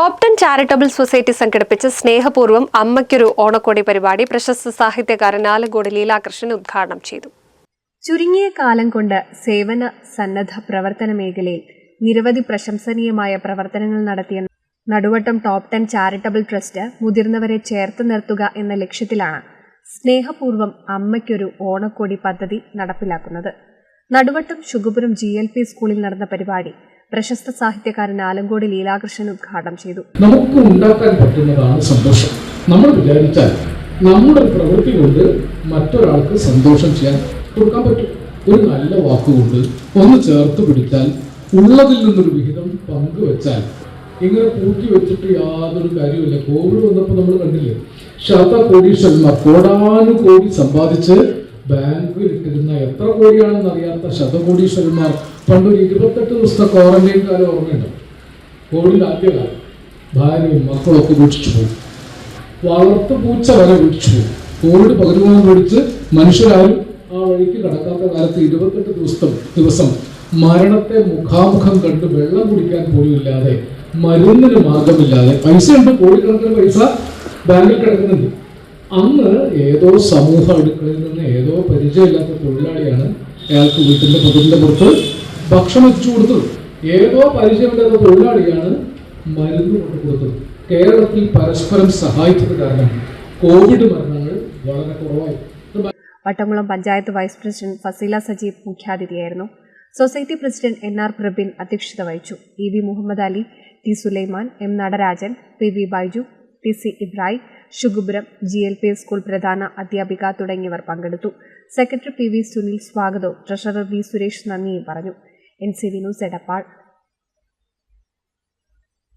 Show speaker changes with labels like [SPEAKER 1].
[SPEAKER 1] Top ten charitable society സംഘടിപ്പിച്ച സ്നേഹപൂർവം അമ്മയ്ക്കൊരു ഓണക്കോടി പരിപാടി പ്രശസ്ത സാഹിത്യകാരൻ ആലങ്കോട് ലീലാകൃഷ്ണൻ ഉദ്ഘാടനം ചെയ്തു. ചുരുങ്ങിയ കാലം കൊണ്ട് സേവന സന്നദ്ധ പ്രവർത്തന മേഖലയിൽ നിരവധി പ്രശംസനീയമായ പ്രവർത്തനങ്ങൾ നടത്തിയ Naduvattom top ten charitable trust മുതിർന്നവരെ ചേർത്ത് നിർത്തുക എന്ന ലക്ഷ്യത്തിലാണ് സ്നേഹപൂർവം അമ്മയ്ക്കൊരു ഓണക്കോടി പദ്ധതി നടപ്പിലാക്കുന്നത്. Naduvattom Shukapuram G L P സ്കൂളിൽ നടന്ന പരിപാടി പ്രശസ്ത സാഹിത്യകാരൻ ആലങ്കോട് ലീലാകൃഷ്ണൻ ഉദ്ഘാടനം ചെയ്തു.
[SPEAKER 2] നമുക്ക് ഉണ്ടാക്കാൻ പറ്റുന്നതാണ് സന്തോഷം. നമ്മൾ വിചാരിച്ചാൽ നമ്മുടെ പ്രവൃത്തി കൊണ്ട് മറ്റൊരാൾക്ക് സന്തോഷം ചെയ്യാൻ കൊടുക്കാൻ പറ്റും. ഒരു നല്ല വാക്കുകൊണ്ട് ഒന്ന് ചേർത്ത് പിടിച്ചാൽ ഉള്ളതിൽ നിന്നൊരു വിഹിതം പങ്കുവെച്ചാൽ ഇങ്ങനെ കൂട്ടി വെച്ചിട്ട് യാതൊരു കാര്യമില്ല കോവിഡ് വന്നപ്പോൾ നമ്മൾ കണ്ടില്ലേ ശത കോടീശ്വരന്മാർ കോടാനുകോടി സമ്പാദിച്ച് ബാങ്കിൽ ഇട്ടിരുന്ന എത്ര കോടിയാണെന്ന് അറിയാത്ത ശതകോടീശ്വരന്മാർ പണ്ടൊരു ഇരുപത്തെട്ട് ദിവസത്തെ ക്വാറന്റൈൻ കാലം ഓർമ്മയുണ്ട്. കോവിഡിൽ ആദ്യകാലം. ഭാര്യയും മക്കളൊക്കെ വീക്ഷിച്ചു പോയി. വളർത്തു പൂച്ച വരെ വീക്ഷിച്ചു പോയി. കോവിഡ് പകരുവാൻ പിടിച്ച് മനുഷ്യരാരും ആ വഴിക്ക് കടക്കാത്ത കാലത്ത് ഇരുപത്തെട്ട് ദിവസം ദിവസം മരണത്തെ മുഖാമുഖം കണ്ട് വെള്ളം കുടിക്കാൻ പോലും ഇല്ലാതെ മരുന്നിന് മാർഗമില്ലാതെ പൈസ ഉണ്ട് കോടിക്കണക്കിന് പൈസ ബാങ്കിൽ കിടക്കുന്നുണ്ട്. അന്ന് ഏതോ സമൂഹ അടുക്കളയിൽ നിന്ന് ഏതോ പരിചയമില്ലാത്ത തൊഴിലാളിയാണ് അയാൾക്ക് വീട്ടിന്റെ പുതിന്റെ പുറത്ത് ഭക്ഷണം എത്തിച്ചു കൊടുത്തത്. ഏതോ പരിചയമില്ലാത്ത തൊഴിലാളിയാണ് മരുന്ന് കൊണ്ടു കൊടുത്തത്. കേരളത്തിൽ പരസ്പരം സഹായിച്ചത് കാരണം കോവിഡ് മരണങ്ങൾ വളരെ കുറവായി.
[SPEAKER 1] Vattamkulam panchayat vice president Faseela Sajeeb മുഖ്യാതിഥിയായിരുന്നു. Society president N R Prabin അധ്യക്ഷത വഹിച്ചു. E V Muhammad Ali T Sulaiman M Natarajan P V Baiju T C Ibrahim Shukapuram G L P school പ്രധാന അധ്യാപിക തുടങ്ങിയവർ പങ്കെടുത്തു. സെക്രട്ടറി പി വി സുനിൽ സ്വാഗതവും ട്രഷറർ വി സുരേഷ് നന്ദിയും പറഞ്ഞു. N C V news